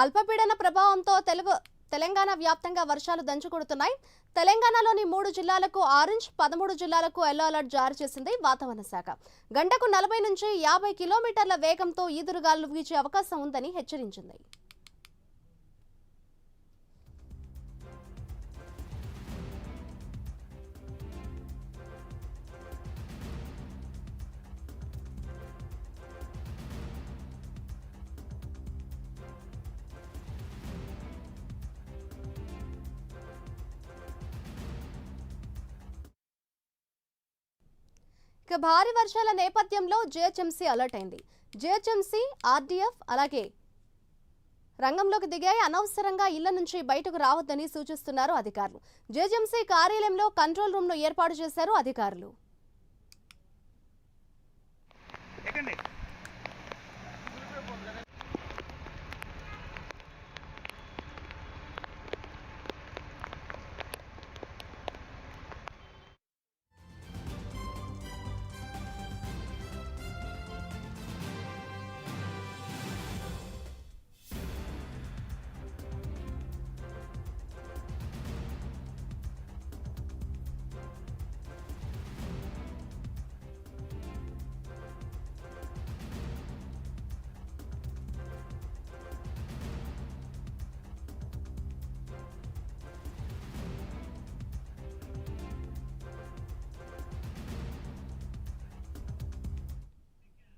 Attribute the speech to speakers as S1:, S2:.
S1: అల్పపీడన ప్రభావంతో తెలుగు తెలంగాణ వ్యాప్తంగా వర్షాలు దంచుకొడుతున్నాయి. తెలంగాణలోని మూడు జిల్లాలకు ఆరెంజ్ పదమూడు జిల్లాలకు ఎల్లో అలర్ట్ జారీ చేసింది వాతావరణ శాఖ. గంటకు నలభై నుంచి యాభై కిలోమీటర్ల వేగంతో ఈదురుగాలు వీచే అవకాశం ఉందని హెచ్చరించింది. ఇక భారీ వర్షాల నేపథ్యంలో జిహెచ్ఎంసీ అలర్ట్ అయింది. జిహెచ్ఎంసీ ఆర్డీఎఫ్ అలాగే రంగంలోకి దిగాయి. అనవసరంగా ఇళ్ళ నుంచి బయటకు రావద్దని సూచిస్తున్నారు అధికారులు. జిహెచ్ఎంసీ కార్యాలయంలో కంట్రోల్ రూమ్ను ఏర్పాటు చేశారు అధికారులు.